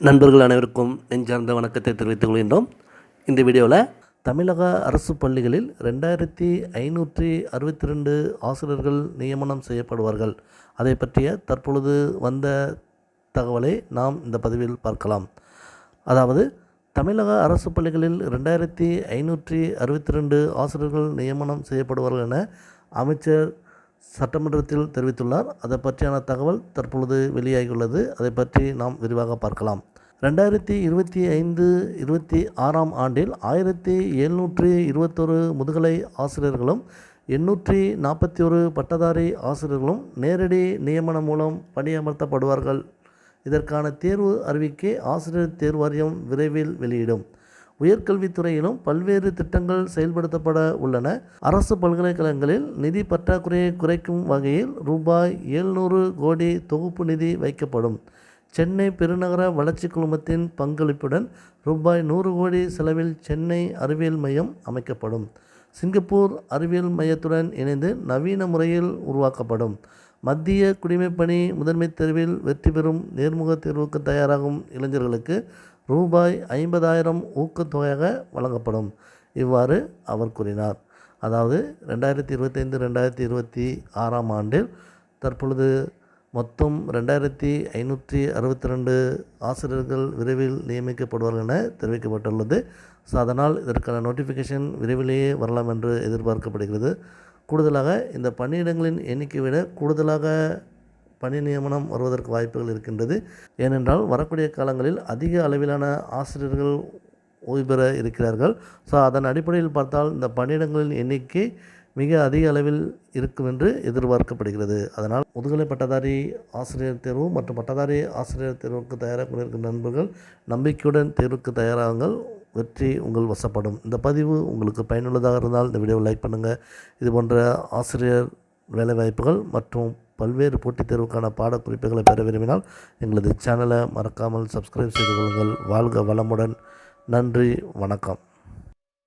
நண்பர்கள் அனைவருக்கும் நெஞ்சார்ந்த வணக்கத்தை தெரிவித்துக் கொள்கின்றோம். இந்த வீடியோவில் தமிழக அரசு பள்ளிகளில் ரெண்டாயிரத்தி ஐநூற்றி அறுபத்தி ரெண்டு ஆசிரியர்கள் நியமனம் செய்யப்படுவார்கள். அதை பற்றிய தற்பொழுது வந்த தகவலை நாம் இந்த பதிவில் பார்க்கலாம். அதாவது தமிழக அரசு பள்ளிகளில் ரெண்டாயிரத்தி ஐநூற்றி அறுபத்தி ரெண்டு ஆசிரியர்கள் நியமனம் செய்யப்படுவார்கள் என அமைச்சர் சட்டமன்றத்தில் தெரிவித்துள்ளார். அதை பற்றியான தகவல் தற்பொழுது வெளியாகியுள்ளது. அதை பற்றி நாம் விரிவாக பார்க்கலாம். ரெண்டாயிரத்தி இருபத்தி ஐந்து இருபத்தி ஆறாம் ஆண்டில் ஆயிரத்தி எழுநூற்றி இருபத்தொரு முதுகலை ஆசிரியர்களும் எண்ணூற்றி நாற்பத்தி ஒரு பட்டதாரி ஆசிரியர்களும் நேரடி நியமனம் மூலம் பணியமர்த்தப்படுவார்கள். இதற்கான தேர்வு அறிவிக்கை ஆசிரியர் தேர்வாரியம் விரைவில் வெளியிடும். உயர்கல்வித்துறையிலும் பல்வேறு திட்டங்கள் செயல்படுத்தப்பட உள்ளன. அரசு பல்கலைக்கழகங்களில் நிதி பற்றாக்குறையை குறைக்கும் வகையில் ரூபாய் எழுநூறு கோடி தொகுப்பு நிதி வைக்கப்படும். சென்னை பெருநகர வளர்ச்சி குழுமத்தின் பங்களிப்புடன் ரூபாய் நூறு கோடி செலவில் சென்னை அறிவியல் மையம் அமைக்கப்படும். சிங்கப்பூர் அறிவியல் மையத்துடன் இணைந்து நவீன முறையில் உருவாக்கப்படும். மத்திய குடிமைப்பணி முதன்மை தேர்வில் வெற்றி பெறும் நேர்முக தேர்வுக்கு தயாராகும் இளைஞர்களுக்கு ரூபாய் ஐம்பதாயிரம் ஊக்கத்தொகையாக வழங்கப்படும். இவ்வாறு அவர் கூறினார். அதாவது ரெண்டாயிரத்தி இருபத்தைந்து ரெண்டாயிரத்தி இருபத்தி ஆறாம் ஆண்டில் தற்பொழுது மொத்தம் ரெண்டாயிரத்தி ஐநூற்றி அறுபத்தி ரெண்டு ஆசிரியர்கள் விரைவில் நியமிக்கப்படுவார்கள் என தெரிவிக்கப்பட்டுள்ளது. ஸோ அதனால் இதற்கான நோட்டிஃபிகேஷன் விரைவிலேயே வரலாம் என்று எதிர்பார்க்கப்படுகிறது. கூடுதலாக இந்த பணியிடங்களின் எண்ணிக்கை விட கூடுதலாக பணி நியமனம் வருவதற்கு வாய்ப்புகள் இருக்கின்றது. ஏனென்றால் வரக்கூடிய காலங்களில் அதிக அளவிலான ஆசிரியர்கள் ஓய்வு பெற இருக்கிறார்கள். ஸோ அதன் அடிப்படையில் பார்த்தால் இந்த பணியிடங்களின் எண்ணிக்கை மிக அதிக அளவில் இருக்கும் என்று எதிர்பார்க்கப்படுகிறது. அதனால் முதுகலை பட்டதாரி ஆசிரியர் தேர்வு மற்றும் பட்டதாரி ஆசிரியர் தேர்வுக்கு தயாராக கொண்டிருக்கும் நண்பர்கள் நம்பிக்கையுடன் தேர்வுக்கு தயாராகுங்கள். வெற்றி உங்கள் வசப்படும். இந்த பதிவு உங்களுக்கு பயனுள்ளதாக இருந்தால் இந்த வீடியோவை லைக் பண்ணுங்கள் இது போன்ற ஆசிரியர் வேலைவாய்ப்புகள் மற்றும் பல்வேறு போட்டித் தேர்வுக்கான பாடக்குறிப்புகளை பெற விரும்பினால் எங்களது சேனலை மறக்காமல் சப்ஸ்கிரைப் செய்து கொள்ளுங்கள். வாழ்க வளமுடன். நன்றி. வணக்கம்.